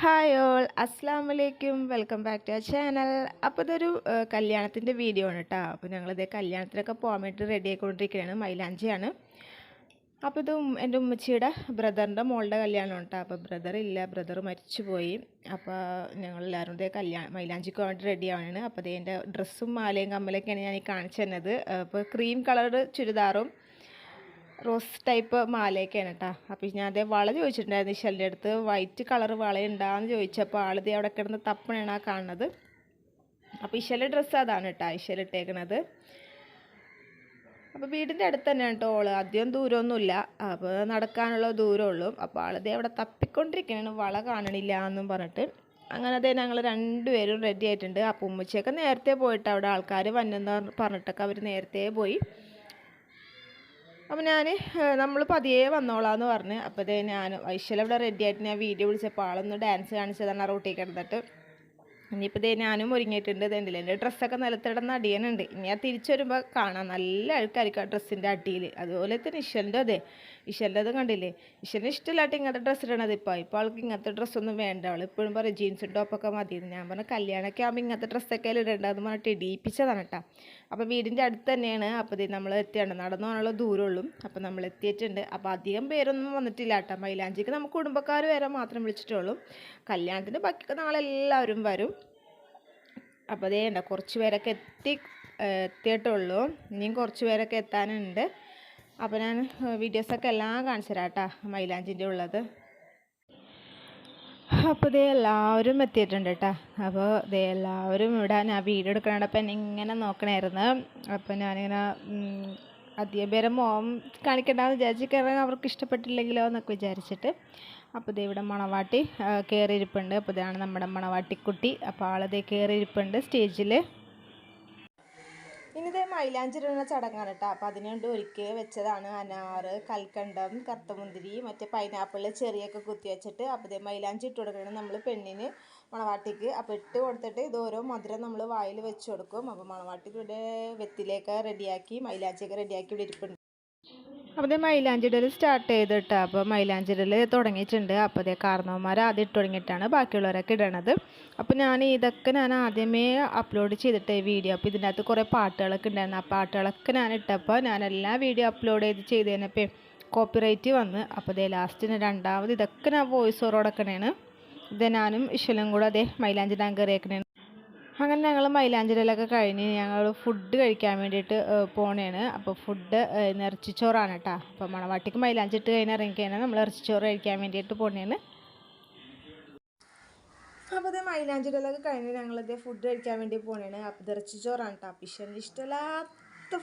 Hi all അസ്സാം വലൈക്കും welcome back to our channel. അപ്പോൾ ഇതൊരു കല്യാണത്തിന്റെ വീഡിയോ ആണ് കേട്ടോ അപ്പോൾ ഞങ്ങളിത് കല്യാണത്തിനൊക്കെ പോകാൻ വേണ്ടി റെഡി ആയിക്കൊണ്ടിരിക്കുകയാണ് മൈലാഞ്ചിയാണ്. അപ്പോൾ ഇത് എന്റെ ഉമ്മച്ചിയുടെ ബ്രദറിന്റെ മോളുടെ കല്യാണം കേട്ടോ അപ്പോൾ ബ്രദർ ഇല്ല ബ്രദർ മരിച്ചു പോയി അപ്പോൾ ഞങ്ങളെല്ലാവരും ഇതേ കല്യാണം മൈലാഞ്ചിക്ക് വേണ്ടി റെഡി ആവുകയാണ് അപ്പോൾ ഇതേ എന്റെ ഡ്രസ്സും മാലയും കമ്മലൊക്കെയാണ് ഞാൻ ഈ കാണിച്ചു തന്നത്. അപ്പോൾ ക്രീം കളർ ചുരിദാറും റോസ് ടൈപ്പ് മാലയൊക്കെയാണ് കേട്ടോ അപ്പോൾ ഞാൻ അതേ വള ചോദിച്ചിട്ടുണ്ടായിരുന്നു ഷെല്ലിന്റെ അടുത്ത് വൈറ്റ് കളർ വളയുണ്ടാന്ന് ചോദിച്ചപ്പോൾ ആളിത് അവിടെ കിടന്ന് തപ്പണയാണ് ആ കാണുന്നത്. അപ്പോൾ ഇശലിന്റെ ഡ്രസ്സ് അതാണ് കേട്ടോ ഇശൽ ഇട്ടേക്കണത്. അപ്പോൾ വീടിന്റെ അടുത്ത് തന്നെയാണ് കേട്ടോ ഓൾ. അധികം ദൂരമൊന്നുമില്ല. അപ്പോൾ നടക്കാനുള്ള ദൂരമുള്ളൂ അപ്പോൾ ആളിതേ അവിടെ തപ്പിക്കൊണ്ടിരിക്കുകയാണ് വള കാണണില്ല എന്നും പറഞ്ഞിട്ട്. അങ്ങനെ അതേ ഞങ്ങൾ രണ്ടുപേരും റെഡി ആയിട്ടുണ്ട്. അപ്പോൾ ഉമ്മച്ചിയൊക്കെ നേരത്തെ പോയിട്ട് അവിടെ ആൾക്കാർ വന്നെന്ന് പറഞ്ഞിട്ടൊക്കെ അവർ നേരത്തെ പോയി. അപ്പോൾ ഞാൻ നമ്മൾ പതിയെ വന്നോളാന്ന് പറഞ്ഞ്. അപ്പോൾ ഞാൻ വൈശ്വല ഇവിടെ റെഡി ആയിട്ട് ഞാൻ വീഡിയോ വിളിച്ചപ്പോൾ ആളൊന്ന് ഡാൻസ് കാണിച്ചതാണ് ആ റൂട്ടിൽ കിടന്നിട്ട്. ഇനിയിപ്പോൾ ഇതേ ഞാനും ഒരുങ്ങിയിട്ടുണ്ട്. ഇതുണ്ടല്ലോ എന്റെ ഡ്രസ്സൊക്കെ നിലത്തിടന്ന് അടിയനുണ്ട്. ഇനി ആ തിരിച്ചു വരുമ്പോൾ കാണാം. നല്ല അഴുക്കായിരിക്കും ആ ഡ്രസ്സിന്റെ അടിയിൽ അതുപോലെ തന്നെ ഇഷലിന്റെ അതെ. ഇഷലിന്റെ കണ്ടില്ലേ? ഇഷലിന് ഇഷ്ടമില്ലാട്ട് ഇങ്ങനത്തെ ഡ്രസ്സ് ഇടണത് ഇപ്പോൾ ഇപ്പോൾ ആൾക്ക് ഇങ്ങനത്തെ ഡ്രസ്സൊന്നും വേണ്ട. അവൾ ഇപ്പോഴും പറയും ജീൻസും ടോപ്പൊക്കെ മതി ഞാൻ പറഞ്ഞ കല്യാണമൊക്കെ ആകുമ്പോൾ ഇങ്ങനത്തെ ഡ്രസ്സൊക്കെ ഇടേണ്ടതെന്ന് പറഞ്ഞിട്ട് ഇടിയിപ്പിച്ചതാണ് കേട്ടോ. അപ്പോൾ വീടിന്റെ അടുത്ത് തന്നെയാണ്. അപ്പോൾ നമ്മൾ എത്തിയാണ്. നടന്നു പോകാനുള്ള ദൂരമുള്ളൂ അപ്പോൾ നമ്മൾ എത്തിയിട്ടുണ്ട്. അപ്പോൾ അധികം പേരൊന്നും വന്നിട്ടില്ല കേട്ടോ. മൈലാഞ്ചിക്ക് നമുക്ക് കുടുംബക്കാർ വരെ മാത്രം വിളിച്ചിട്ടുള്ളൂ. കല്യാണത്തിന് ബാക്കിയൊക്കെ നാളെല്ലാവരും വരും. അപ്പോൾ അതേ കുറച്ച് പേരൊക്കെ എത്തി എത്തിയിട്ടുള്ളൂ. ഇനിയും കുറച്ച് പേരൊക്കെ എത്താനുണ്ട്. അപ്പോൾ ഞാൻ വീഡിയോസൊക്കെ എല്ലാം കാണിച്ചു തരാം കേട്ടോ മൈലാഞ്ചിന്റെ ഉള്ളത്. അപ്പോൾ ഇതേ എല്ലാവരും എത്തിയിട്ടുണ്ട് കേട്ടോ അപ്പോൾ ഇതേ എല്ലാവരും ഇവിടെ ഞാൻ വീഡിയോ എടുക്കണപ്പോൾ എന്നെ ഇങ്ങനെ നോക്കണമായിരുന്നു അപ്പോൾ ഞാനിങ്ങനെ അധികം പേരെ മോം കാണിക്കണ്ടെന്ന് വിചാരിച്ച് കയറാൻ അവർക്ക് ഇഷ്ടപ്പെട്ടില്ലെങ്കിലോ എന്നൊക്കെ വിചാരിച്ചിട്ട്. അപ്പോൾ ഇതേ ഇവിടെ മണവാട്ടി കയറിയിരിപ്പുണ്ട് അപ്പോൾ ഇതാണ് നമ്മുടെ മണവാട്ടിക്കുട്ടി. അപ്പോൾ ആളിതേ കയറിയിരിപ്പുണ്ട് സ്റ്റേജിൽ ഇനി ഇതേ മൈലാഞ്ചിടുന്ന ചടങ്ങാണ് കേട്ടോ അപ്പോൾ അതിനുവേണ്ടി ഒരുക്കി വെച്ചതാണ് അനാറ് കൽക്കണ്ടം കറുത്തമുന്തിരി മറ്റേ പൈനാപ്പിൾ ചെറിയൊക്കെ കുത്തി വെച്ചിട്ട് അപ്പോൾ ഇതേ മൈലാഞ്ചി ഇട്ട് കൊടുക്കണം നമ്മൾ പെണ്ണിന് മണവാട്ടിക്ക്. അപ്പോൾ ഇട്ട് കൊടുത്തിട്ട് ഇത് ഓരോ മധുരം നമ്മൾ വായിൽ വെച്ച് കൊടുക്കും. അപ്പോൾ മണവാട്ടിക്ക് ഇവിടെ വെത്തിലേക്ക് റെഡിയാക്കി മൈലാഞ്ചിയൊക്കെ റെഡിയാക്കി ഇവിടെ ഇരിപ്പുണ്ട്. അപ്പോൾ ഇതേ മൈലാഞ്ചിടൽ സ്റ്റാർട്ട് ചെയ്തിട്ട്. അപ്പോൾ മൈലാഞ്ചിടൽ തുടങ്ങിയിട്ടുണ്ട്. അപ്പോൾ ഇതേ കാരണവന്മാർ ആദ്യം ഇട്ട് തുടങ്ങിയിട്ടാണ് ബാക്കിയുള്ളവരൊക്കെ ഇടണത്. അപ്പോൾ ഞാൻ ഇതൊക്കെ ഞാൻ ആദ്യമേ അപ്ലോഡ് ചെയ്തിട്ട് വീഡിയോ അപ്പോൾ ഇതിന്റെ അകത്ത് കുറേ പാട്ടുകളൊക്കെ ഉണ്ടായിരുന്നു ആ പാട്ടുകളൊക്കെ ഞാൻ ഇട്ടപ്പോൾ ഞാൻ എല്ലാ വീഡിയോ അപ്ലോഡ് ചെയ്ത് ചെയ്ത് കഴിഞ്ഞപ്പോൾ കോപ്പിറൈറ്റ് വന്ന്. അപ്പോൾ ഇതേ ലാസ്റ്റിന് രണ്ടാമത് ഇതൊക്കെ ഞാൻ വോയിസ് ഓവർ കൊടുക്കണേണ് ഇത് ഞാനും ഇശ്വലും കൂടെ അതേ മൈലാഞ്ചി ഡാൻ കയറിയേക്കണേണ് അങ്ങനെ ഞങ്ങൾ മൈലാഞ്ചിരയിലൊക്കെ കഴിഞ്ഞ് ഞങ്ങൾ ഫുഡ് കഴിക്കാൻ വേണ്ടിയിട്ട് പോണേണ്. അപ്പോൾ ഫുഡ് ഏഹ്, ഇറച്ചിച്ചോറാണ് കേട്ടോ അപ്പോൾ മണവാട്ടിക്ക് മൈലാഞ്ചിട്ട് കഴിഞ്ഞ് ഇറങ്ങിക്കഴിഞ്ഞാൽ നമ്മൾ ഇറച്ചിച്ചോറ് കഴിക്കാൻ വേണ്ടിയിട്ട് പോണേണ്. അപ്പോൾ ഇതേ മൈലാഞ്ചിരയിലൊക്കെ കഴിഞ്ഞ് ഞങ്ങളിത് ഫുഡ് കഴിക്കാൻ വേണ്ടി പോണേണ്. അപ്പോൾ ഇത് ഇറച്ചിച്ചോറാണ് കേട്ടോ പിഷന് ഇഷ്ടമില്ലാത്ത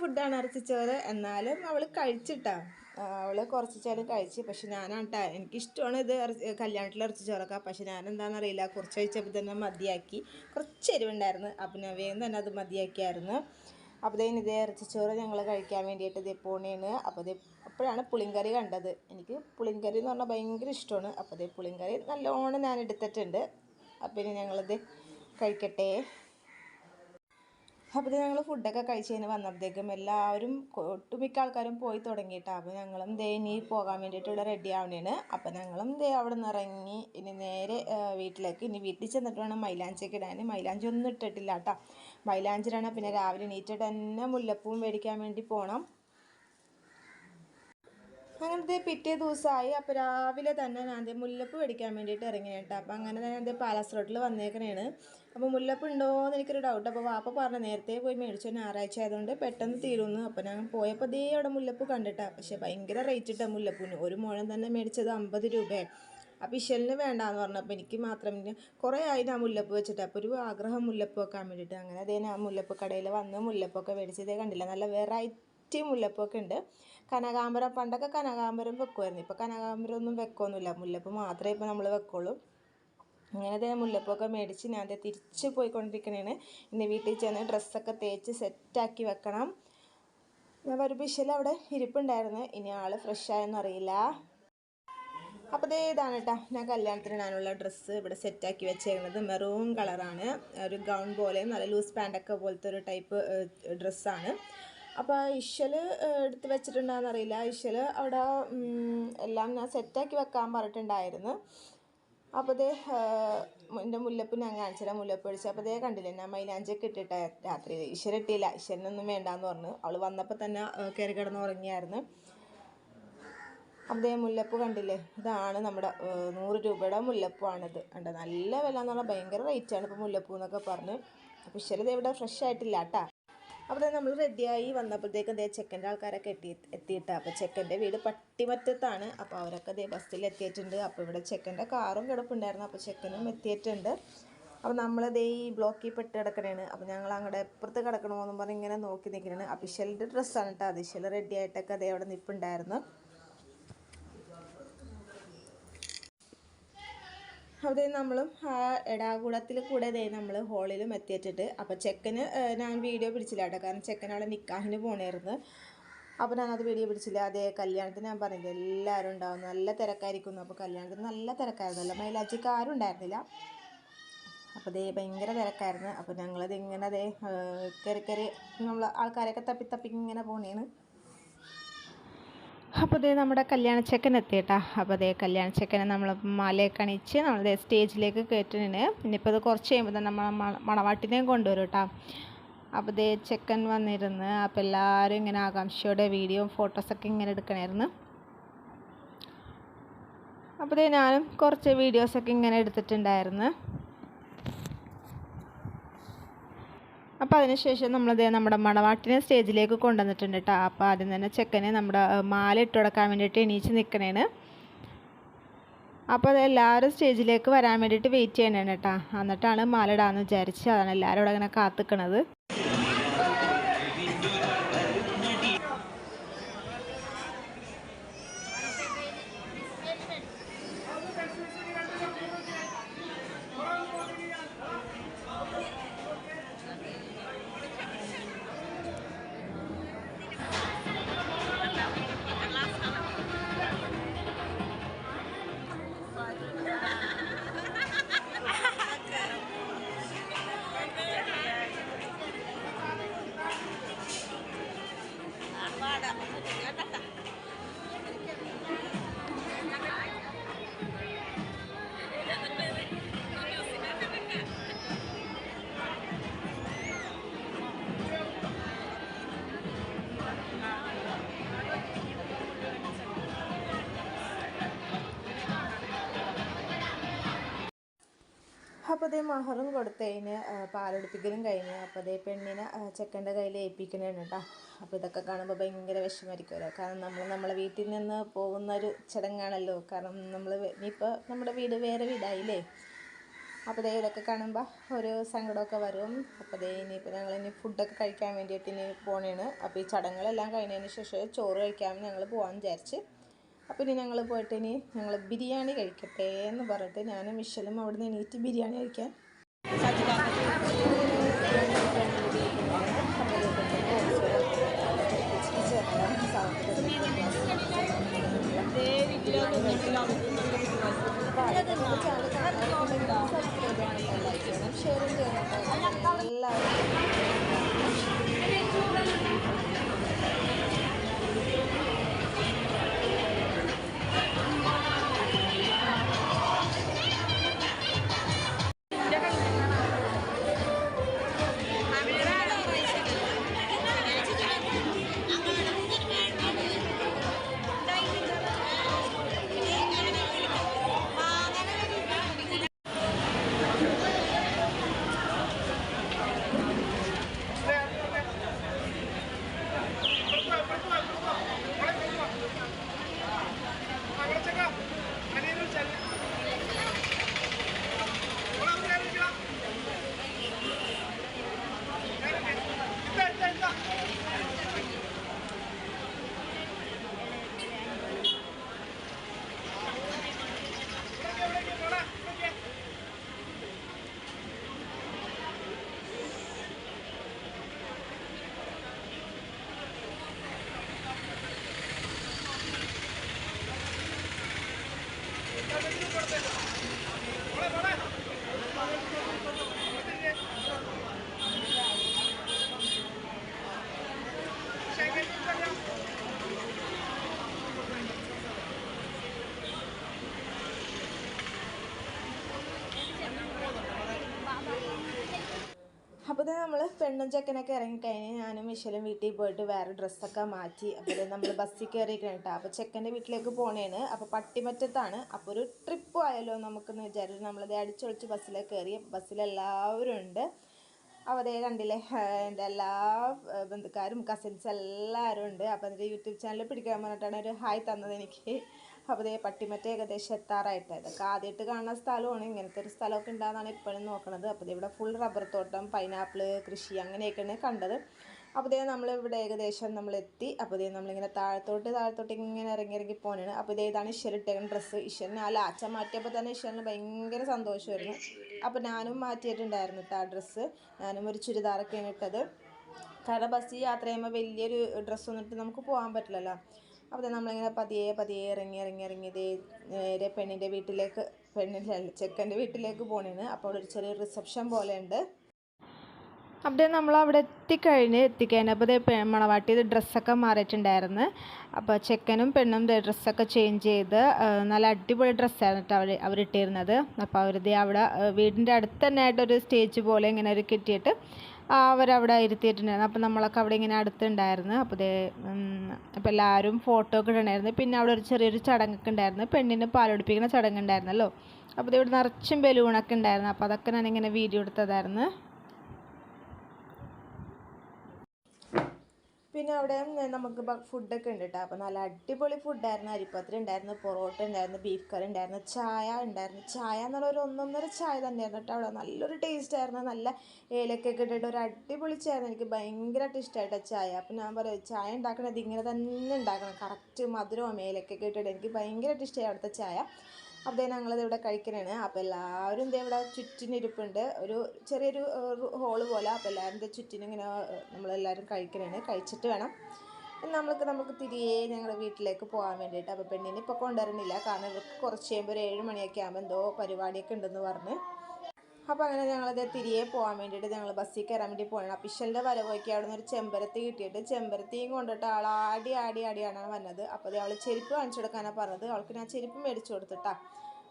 ഫുഡാണ് ഇറച്ചിച്ചോറ്. എന്നാലും അവൾ കഴിച്ചിട്ടാ അവൾ കുറച്ച് ചേരം കഴിച്ച് പക്ഷെ ഞാനാട്ടാ എനിക്കിഷ്ടമാണ് ഇത് കല്യാണത്തിൽ ഇറച്ചി ചോറൊക്കെ. പക്ഷെ ഞാൻ എന്താണെന്നറിയില്ല കുറച്ച് കഴിച്ചപ്പോൾ തന്നെ മതിയാക്കി. കുറച്ച് എരിവുണ്ടായിരുന്നു അപ്പം ഞാൻ വേഗം തന്നെ അത് മതിയാക്കിയായിരുന്നു. അപ്പോൾ ഇതേ ഇതേ ഇറച്ചിച്ചോറ് ഞങ്ങൾ കഴിക്കാൻ വേണ്ടിയിട്ട് ഇതേ പോണേണ്. അപ്പോൾ അപ്പോഴാണ് പുളിങ്കറി കണ്ടത്. എനിക്ക് പുളിങ്കറി എന്ന് പറഞ്ഞാൽ ഭയങ്കര ഇഷ്ടമാണ്. അപ്പോൾ ഇതേ പുളിങ്കറി നല്ലോണം ഞാൻ എടുത്തിട്ടുണ്ട്. അപ്പോൾ ഇനി ഞങ്ങളിത് കഴിക്കട്ടെ. അപ്പോൾ ഞങ്ങൾ ഫുഡൊക്കെ കഴിച്ച് കഴിഞ്ഞ് വന്നപ്പോഴത്തേക്കും എല്ലാവരും ഒട്ടുമിക്ക ആൾക്കാരും പോയി തുടങ്ങിയിട്ടാണ് അപ്പോൾ ഞങ്ങളും ദേ ഇനി പോകാൻ വേണ്ടിയിട്ടുള്ള റെഡി ആവണേണ്. അപ്പോൾ ഞങ്ങളും ദേ അവിടെ നിന്ന് ഇറങ്ങി ഇനി നേരെ വീട്ടിലേക്ക്. ഇനി വീട്ടിൽ ചെന്നിട്ട് വേണം മൈലാഞ്ചിയൊക്കെ ഇടാൻ. മൈലാഞ്ചി ഒന്നും ഇട്ടിട്ടില്ല കേട്ടോ പിന്നെ രാവിലെ എണീറ്റിട്ട് തന്നെ മുല്ലപ്പൂവും മേടിക്കാൻ വേണ്ടി പോകണം അങ്ങനത്തെ പിറ്റേ ദിവസമായി അപ്പോൾ രാവിലെ തന്നെ ഞാൻ ദേ മുല്ലപ്പ് മേടിക്കാൻ വേണ്ടിയിട്ട് ഇറങ്ങി കേട്ടോ അപ്പോൾ അങ്ങനെ തന്നെ ദേ പാലസ് റോട്ടിൽ വന്നേക്കണേണ്. അപ്പോൾ മുല്ലപ്പ് ഉണ്ടോ എന്ന് എനിക്കൊരു ഡൗട്ട് അപ്പോൾ വാപ്പ പറഞ്ഞു നേരത്തെ പോയി മേടിച്ചു. ഞായറാഴ്ച ആയതുകൊണ്ട് പെട്ടെന്ന് തീരുന്നു. അപ്പോൾ ഞാൻ പോയപ്പോൾ ദേ അവിടെ മുല്ലപ്പ് കണ്ടിട്ടാ. പക്ഷേ ഭയങ്കര റേറ്റ് ഇട്ടാ മുല്ലപ്പൂന്. ഒരു മുഴം തന്നെ മേടിച്ചത് അമ്പത് രൂപയാണ് അപ്പോൾ ഇഷലിന് വേണ്ടാന്ന് പറഞ്ഞു പറഞ്ഞപ്പോൾ എനിക്ക് മാത്രം കുറേ ആയി ഞാൻ മുല്ലപ്പ് വെച്ചിട്ട്. അപ്പോൾ ഒരു ആഗ്രഹം മുല്ലപ്പ് വെക്കാൻ വേണ്ടിയിട്ട്. അങ്ങനെ അതേ ഞാൻ മുല്ലപ്പ് കടയിൽ വന്ന് മുല്ലപ്പൊക്കെ മേടിച്ച് ഇതേ കണ്ടില്ല. നല്ല വെറൈറ്റി മുല്ലപ്പൊക്കെ ഉണ്ട്. കനകാമ്പരം പണ്ടൊക്കെ കനകാമ്പരം വെക്കുമായിരുന്നു ഇപ്പോൾ കനകാമ്പരം ഒന്നും വെക്കൊന്നുമില്ല. മുല്ലപ്പ് മാത്രമേ ഇപ്പോൾ നമ്മൾ വെക്കുള്ളൂ. അങ്ങനത്തെ മുല്ലപ്പൊക്കെ മേടിച്ച് ഞാൻ ദേ തിരിച്ച് പോയിക്കൊണ്ടിരിക്കണേന് ഇന്ന് വീട്ടിൽ ചെന്ന് ഡ്രസ്സൊക്കെ തേച്ച് സെറ്റാക്കി വെക്കണം. ഞാൻ വരുമ്പോൾ ഇശൽ അവിടെ ഇരിപ്പുണ്ടായിരുന്നു. ഇനി ആൾ ഫ്രഷ് ആയെന്ന് അറിയില്ല. അപ്പോൾ ദേ ഇതാണ് കേട്ടോ ഞാൻ കല്യാണത്തിന് ഇടാനുള്ള ഡ്രസ്സ് ഇവിടെ സെറ്റാക്കി വെച്ചേക്കുന്നത് മെറൂൺ കളറാണ്. ഒരു ഗൗൺ പോലെ നല്ല ലൂസ് പാന്റൊക്കെ പോലത്തെ ഒരു ടൈപ്പ് ഡ്രസ്സാണ്. അപ്പോൾ ഇഷൽ എടുത്ത് വെച്ചിട്ടുണ്ടോയെന്ന് അറിയില്ല. ഇഷൽ അവിടെ എല്ലാം ഞാൻ സെറ്റാക്കി വെക്കാൻ പറഞ്ഞിട്ടുണ്ടായിരുന്നു. അപ്പോൾ ഇതേ എന്റെ മുല്ലപ്പ് ഞാൻ കാണിച്ചില്ല മുല്ലപ്പ് ഒഴിച്ച് അപ്പോൾ ഇതേ കണ്ടില്ലേ ഞാൻ മൈലാഞ്ചൊക്കെ ഇട്ടിട്ട രാത്രി. ഈശ്വര ഇട്ടില്ല. ഈശ്വരനൊന്നും വേണ്ടാന്ന് പറഞ്ഞു. അവൾ വന്നപ്പോൾ തന്നെ കയറി കിടന്ന് ഉറങ്ങിയായിരുന്നു. അതേ മുല്ലപ്പ് കണ്ടില്ലേ ഇതാണ് നമ്മുടെ നൂറ് രൂപയുടെ മുല്ലപ്പാണിത്. കണ്ടോ? നല്ല വില എന്ന് പറഞ്ഞാൽ ഭയങ്കര റേറ്റാണ് ഇപ്പോൾ മുല്ലപ്പൂ എന്നൊക്കെ പറഞ്ഞ്. അപ്പോൾ ഈശ്വര ഇവിടെ ഫ്രഷ് ആയിട്ടില്ല കേട്ടാ അവിടെ നമ്മൾ റെഡിയായി വന്നപ്പോഴത്തേക്കും ദേ ചെക്കന്റെ ആൾക്കാരൊക്കെ എത്തി എത്തിയിട്ട്. അപ്പോൾ ചെക്കന്റെ വീട് പട്ടിമറ്റത്താണ്. അപ്പോൾ അവരൊക്കെ ദേ ബസ്സിൽ എത്തിയിട്ടുണ്ട്. അപ്പോൾ ഇവിടെ ചെക്കന്റെ കാറും കിടപ്പുണ്ടായിരുന്നു. അപ്പോൾ ചെക്കനും എത്തിയിട്ടുണ്ട്. അപ്പോൾ നമ്മളതേ ഈ ബ്ലോക്കിൽ പെട്ട് കിടക്കണേണ്. അപ്പോൾ ഞങ്ങൾ അങ്ങോട്ട് എപ്പുറത്ത് കിടക്കണമെന്നും പറഞ്ഞ് ഇങ്ങനെ നോക്കി നിൽക്കണേണ്. അഭിഷേലിന്റെ ഡ്രസ്സാണ് കേട്ടോ അഭിഷേൽ റെഡി ആയിട്ടൊക്കെ അതേ അവിടെ നിൽപ്പുണ്ടായിരുന്നു അവിടെ നമ്മളും ആ എടാകുളത്തിൽ കൂടെ ഇതേ നമ്മൾ ഹോളിലും എത്തിയിട്ടിട്ട് അപ്പോൾ ചെക്കന് ഞാൻ വീഡിയോ പിടിച്ചില്ല കേട്ടോ കാരണം ചെക്കൻ അവിടെ നിക്കാഹിന് പോണായിരുന്നു. അപ്പോൾ ഞാനത് വീഡിയോ പിടിച്ചില്ല. അതേ കല്യാണത്തിന് ഞാൻ പറഞ്ഞില്ല എല്ലാവരും ഉണ്ടാവും. നല്ല തിരക്കായിരിക്കുന്നു. അപ്പോൾ കല്യാണത്തിന് നല്ല തിരക്കായിരുന്നു അല്ല മൈലാച്ചിക്ക് ആരും ഉണ്ടായിരുന്നില്ല. അപ്പോൾ അതേ ഭയങ്കര തിരക്കായിരുന്നു. അപ്പോൾ ഞങ്ങളത് ഇങ്ങനെ അതേ കയറി കയറി നമ്മൾ ആൾക്കാരൊക്കെ തപ്പി തപ്പി ഇങ്ങനെ പോണേണ്. അപ്പോൾ ദേ നമ്മുടെ കല്യാണ ചെക്കൻ എത്തിയിട്ടാ. അപ്പോൾ അതേ കല്യാണ ചെക്കനെ നമ്മൾ മാലയൊക്കെ അണിച്ച് നമ്മൾ ദേ സ്റ്റേജിലേക്ക് കയറ്റുന്നതിന് ഇനിയിപ്പോൾ ഇത് കുറച്ച് കഴിയുമ്പോൾ തന്നെ നമ്മൾ മണ- മണവാട്ടിനെയും കൊണ്ടുവരും കേട്ടോ അപ്പോൾ ദേ ചെക്കൻ വന്നിരുന്ന് അപ്പോൾ എല്ലാവരും ഇങ്ങനെ ആകാംക്ഷയോടെ വീഡിയോ ഫോട്ടോസൊക്കെ ഇങ്ങനെ എടുക്കണമായിരുന്നു അപ്പോൾ ഇതേ ഞാനും കുറച്ച് വീഡിയോസൊക്കെ ഇങ്ങനെ എടുത്തിട്ടുണ്ടായിരുന്നു. അപ്പോൾ അതിനുശേഷം നമ്മളത് നമ്മുടെ മണവാട്ടിനെ സ്റ്റേജിലേക്ക് കൊണ്ടുവന്നിട്ടുണ്ട് കേട്ടോ അപ്പോൾ ആദ്യം തന്നെ ചെക്കനെ നമ്മുടെ മാല ഇട്ട് കൊടുക്കാൻ വേണ്ടിയിട്ട് എണീച്ച് നിൽക്കണേന് അപ്പോൾ അത് എല്ലാവരും സ്റ്റേജിലേക്ക് വരാൻ വേണ്ടിയിട്ട് വെയിറ്റ് ചെയ്യണേണ് കേട്ടോ എന്നിട്ടാണ് മാല ഇടാമെന്ന് വിചാരിച്ച് അതാണ് എല്ലാവരും ഇവിടെ ഇങ്ങനെ കാത്തിക്കണത്. അപ്പോൾ അതേ മഹറും കൊടുത്തതിന് പാലെടുപ്പിക്കലും കഴിഞ്ഞ്. അപ്പോൾ അതേ പെണ്ണിനെ ചെക്കന്റെ കയ്യിൽ ഏൽപ്പിക്കണേണ് കേട്ടോ അപ്പോൾ ഇതൊക്കെ കാണുമ്പോൾ ഭയങ്കര വിഷമമായിരിക്കുമല്ലോ കാരണം നമ്മൾ നമ്മളെ വീട്ടിൽ നിന്ന് പോകുന്ന ഒരു ചടങ്ങാണല്ലോ. കാരണം നമ്മൾ ഇനിയിപ്പോൾ നമ്മുടെ വീട് വേറെ വീടായില്ലേ? അപ്പോൾ ദേ ഇതൊക്കെ കാണുമ്പോൾ ഒരു സങ്കടമൊക്കെ വരും. അപ്പോൾ ദേ ഇനിയിപ്പോൾ ഞങ്ങൾ ഇനി ഫുഡൊക്കെ കഴിക്കാൻ വേണ്ടിയിട്ട് ഇനി പോണേണ്. അപ്പോൾ ഈ ചടങ്ങുകളെല്ലാം കഴിഞ്ഞതിന് ശേഷം ചോറ് കഴിക്കാൻ ഞങ്ങൾ പോകാൻ വിചാരിച്ച് അപ്പോൾ ഇനി ഞങ്ങൾ പോയിട്ട് ഇനി ഞങ്ങൾ ബിരിയാണി കഴിക്കട്ടെ എന്ന് പറഞ്ഞിട്ട് ഞാനും മിഷലും അവിടെ നിന്ന് എണീറ്റ് ബിരിയാണി കഴിക്കാൻ बड़े बड़े പെണ്ണും ചെക്കനൊക്കെ ഇറങ്ങിക്കഴിഞ്ഞ് ഞാനും മിഷലും വീട്ടിൽ പോയിട്ട് വേറെ ഡ്രസ്സൊക്കെ മാറ്റി അപ്പോൾ നമ്മൾ ബസ്സിൽ കയറിയിരിക്കണം കേട്ടോ. അപ്പോൾ ചെക്കന്റെ വീട്ടിലേക്ക് പോണേണ്. അപ്പോൾ പട്ടിമറ്റത്താണ്. അപ്പോൾ ഒരു ട്രിപ്പ് ആയല്ലോ നമുക്കെന്ന് വിചാരിച്ചു നമ്മളത് അടിച്ചൊളിച്ച് ബസ്സിലേക്ക് കയറി. ബസ്സിലെല്ലാവരും ഉണ്ട്. അവരെ രണ്ടിലെ എന്റെ എല്ലാ ബന്ധുക്കാരും കസിൻസ് എല്ലാവരും ഉണ്ട്. അപ്പോൾ അതിന്റെ യൂട്യൂബ് ചാനൽ പിടിക്കാൻ പറഞ്ഞിട്ടാണ് ഒരു ഹായ് തന്നത് എനിക്ക്. അപ്പോൾ അതേ പട്ടിമറ്റ ഏകദേശം എത്താറായിട്ട് ഇതൊക്കെ ആദ്യമായിട്ട് കാണുന്ന സ്ഥലമാണ്. ഇങ്ങനത്തെ ഒരു സ്ഥലമൊക്കെ ഉണ്ടാകുന്നതാണ് ഇപ്പോഴും നോക്കണത്. അപ്പോൾ ഇവിടെ ഫുൾ റബ്ബർ തോട്ടം പൈനാപ്പിൾ കൃഷി അങ്ങനെയൊക്കെയാണ് കണ്ടത്. അപ്പോൾ ഇതേ നമ്മൾ ഇവിടെ ഏകദേശം നമ്മൾ എത്തി അപ്പോൾ ഇതേ നമ്മളിങ്ങനെ താഴത്തോട്ട് താഴത്തോട്ട് ഇങ്ങനെ ഇറങ്ങി ഇറങ്ങി പോകാനാണ് അപ്പോൾ ഇതേ ഇതാണ് ഈശ്വരൻ ഇട്ടേക്കുന്ന ഡ്രസ്സ് ഈശ്വരനെ ആ ലാച്ച മാറ്റിയപ്പോൾ തന്നെ ഈശ്വരന് ഭയങ്കര സന്തോഷമായിരുന്നു. അപ്പോൾ ഞാനും മാറ്റിയിട്ടുണ്ടായിരുന്നു കേട്ടോ ആ ഡ്രസ്സ് ഞാനും ഒരു ചുരിദാറൊക്കെയാണ് ഇട്ടത്. കാരണം ബസ്സിൽ യാത്ര ചെയ്യുമ്പോൾ വലിയൊരു ഡ്രസ്സ് ഇട്ട് നമുക്ക് പോകാൻ പറ്റില്ലല്ലോ. ദേ നമ്മളിങ്ങനെ പതിയെ പതിയെ ഇറങ്ങി ഇറങ്ങി ഇറങ്ങി ദേ നേരെ പെണ്ണിന്റെ വീട്ടിലേക്ക് പെണ്ണിന്റെ ചെക്കന്റെ വീട്ടിലേക്ക് പോണേന് അപ്പോൾ അവിടെ ഒരു ചെറിയ റിസപ്ഷൻ പോലെ ഉണ്ട് അവിടെ നമ്മൾ അവിടെ എത്തിക്കഴിഞ്ഞ് എത്തിക്കഴിഞ്ഞപ്പോൾ പെ- മണവാട്ടി ഇത് ഡ്രസ്സൊക്കെ മാറിയിട്ടുണ്ടായിരുന്നു. അപ്പോൾ ചെക്കനും പെണ്ണും ഡ്രസ്സൊക്കെ ചേഞ്ച് ചെയ്ത് നല്ല അടിപൊളി ഡ്രസ്സായിരുന്നു കേട്ടോ അവർ അവരിട്ടിരുന്നത്. അപ്പോൾ അവരിത് അവിടെ വീടിന്റെ അടുത്ത് തന്നെ ആയിട്ടൊരു സ്റ്റേജ് പോലെ ഇങ്ങനെ ഒരു കെട്ടിയിട്ട് അവരവിടെ ഇരുത്തിയിട്ടുണ്ടായിരുന്നു. അപ്പോൾ നമ്മളൊക്കെ അവിടെ ഇങ്ങനെ അടുത്തുണ്ടായിരുന്നു. അപ്പോൾ ദേ അപ്പോൾ എല്ലാവരും ഫോട്ടോ ഒക്കെ ഇടണമായിരുന്നു പിന്നെ അവിടെ ഒരു ചെറിയൊരു ചടങ്ങൊക്കെ ഉണ്ടായിരുന്നു. പെണ്ണിന് പാലൊടിപ്പിക്കുന്ന ചടങ്ങുണ്ടായിരുന്നല്ലോ അപ്പോൾ ദേ ഇവിടെ നിറച്ചും ബലൂണൊക്കെ ഉണ്ടായിരുന്നു. അപ്പോൾ അതൊക്കെ ഞാനിങ്ങനെ വീഡിയോ എടുത്തതായിരുന്നു. പിന്നെ അവിടെ നമുക്ക് ഫുഡ് ഫുഡൊക്കെ ഉണ്ട് കേട്ടോ അപ്പോൾ നല്ല അടിപൊളി ഫുഡായിരുന്നു അരിപ്പത്തിരി ഉണ്ടായിരുന്നു പൊറോട്ട ഉണ്ടായിരുന്നു ബീഫ് കറി ഉണ്ടായിരുന്നു ചായ ഉണ്ടായിരുന്നു. ചായ എന്നുള്ള ഒരു ഒന്നൊന്നര ചായ തന്നെയായിരുന്നു കേട്ടോ അവിടെ. നല്ലൊരു ടേസ്റ്റ് ആയിരുന്നു. നല്ല ഏലക്കൊക്കെ ഇട്ടിട്ട് ഒരു അടിപൊളി ചായ എനിക്ക് ഭയങ്കരമായിട്ട് ഇഷ്ടമായിട്ട് ചായ. അപ്പം ഞാൻ പറയും ചായ ഉണ്ടാക്കണത് ഇങ്ങനെ തന്നെ ഉണ്ടാക്കണം. കറക്റ്റ് മധുരവും ഏലക്കൊക്കെ ഇട്ടിട്ട് എനിക്ക് ഭയങ്കരമായിട്ട് ഇഷ്ടമായി അവിടുത്തെ ചായ. അപ്പോൾ ഞങ്ങളിത് ഇവിടെ കഴിക്കണതാണ് അപ്പോൾ എല്ലാവരും ഇതേ ഇവിടെ ചുറ്റിനിരിപ്പുണ്ട്. ഒരു ചെറിയൊരു ഹോൾ പോലെ. അപ്പോൾ എല്ലാവരും ഇത് ചുറ്റിനിങ്ങനെ നമ്മളെല്ലാവരും കഴിക്കണതാണ് കഴിച്ചിട്ട് വേണം. നമ്മൾക്ക് നമുക്ക് തിരികെ ഞങ്ങളുടെ വീട്ടിലേക്ക് പോകാൻ വേണ്ടിയിട്ട്. അപ്പോൾ പെണ്ണിനെ ഇപ്പോൾ കൊണ്ടുവരണില്ല. കാരണം ഇവർക്ക് കുറച്ച് കഴിയുമ്പോൾ ഒരു ഏഴ് മണിയൊക്കെ ആകുമ്പോൾ എന്തോ പരിപാടിയൊക്കെ ഉണ്ടെന്ന് പറഞ്ഞ് അപ്പോൾ അങ്ങനെ ഞങ്ങളത് തിരികെ പോകാൻ വേണ്ടിയിട്ട് ഞങ്ങൾ ബസ്സിൽ കയറാൻ വേണ്ടി പോകണം അപ്പിഷലിന്റെ വരവൊക്കെ അവിടെ നിന്ന് ഒരു ചെമ്പരത്തി കിട്ടിയിട്ട് ചെമ്പരത്തിയും കൊണ്ടിട്ട് ആൾ ആടി ആടി ആടിയാണ് വന്നത്. അപ്പോൾ അത് അവൾ ചെരുപ്പ് കാണിച്ചു കൊടുക്കാനാണ് പറഞ്ഞത്. അവൾക്ക് ഞാൻ ചെരുപ്പ് മേടിച്ചു കൊടുത്തിട്ടാ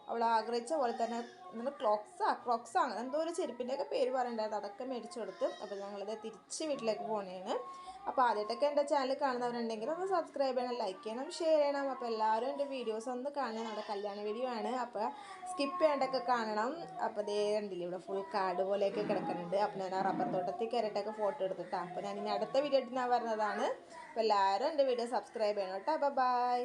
അവൾ ആഗ്രഹിച്ച പോലെ തന്നെ നമ്മൾ ക്ലോക്സാ ക്ലോക്സാണ് എന്തോ ഒരു ചെരുപ്പിന്റെയൊക്കെ പേര് പറയണ്ടായിരുന്നു. അതൊക്കെ മേടിച്ചു കൊടുത്ത്. അപ്പോൾ ഞങ്ങളിത് തിരിച്ച് വീട്ടിലേക്ക് പോകണേന്ന് അപ്പോൾ ആദ്യമായിട്ടൊക്കെ എന്റെ ചാനൽ കാണുന്നവരുണ്ടെങ്കിൽ ഒന്ന് സബ്സ്ക്രൈബ് ചെയ്യണം ലൈക്ക് ചെയ്യണം ഷെയർ ചെയ്യണം. അപ്പോൾ എല്ലാവരും എന്റെ വീഡിയോസ് ഒന്ന് കാണണം. നമ്മുടെ കല്യാണ വീഡിയോ ആണ്. അപ്പോൾ സ്കിപ്പ് ചെയ്യേണ്ടൊക്കെ കാണണം. അപ്പോൾ ദേ കണ്ടില്ലേ ഇവിടെ ഫുൾ കാട് പോലെയൊക്കെ കിടക്കുന്നുണ്ട്. അപ്പോൾ ഞാൻ ആ റബ്ബർ തോട്ടത്തിൽ കയറിയിട്ടൊക്കെ ഫോട്ടോ എടുത്തിട്ടാണ് അപ്പോൾ ഞാൻ ഇനി അടുത്ത വീഡിയോ ആയിട്ട് ഞാൻ വരുന്നതാണ്. അപ്പോൾ എല്ലാവരും എന്റെ വീഡിയോ സബ്സ്ക്രൈബ് ചെയ്യണം കേട്ടോ. അപ്പോൾ ബൈ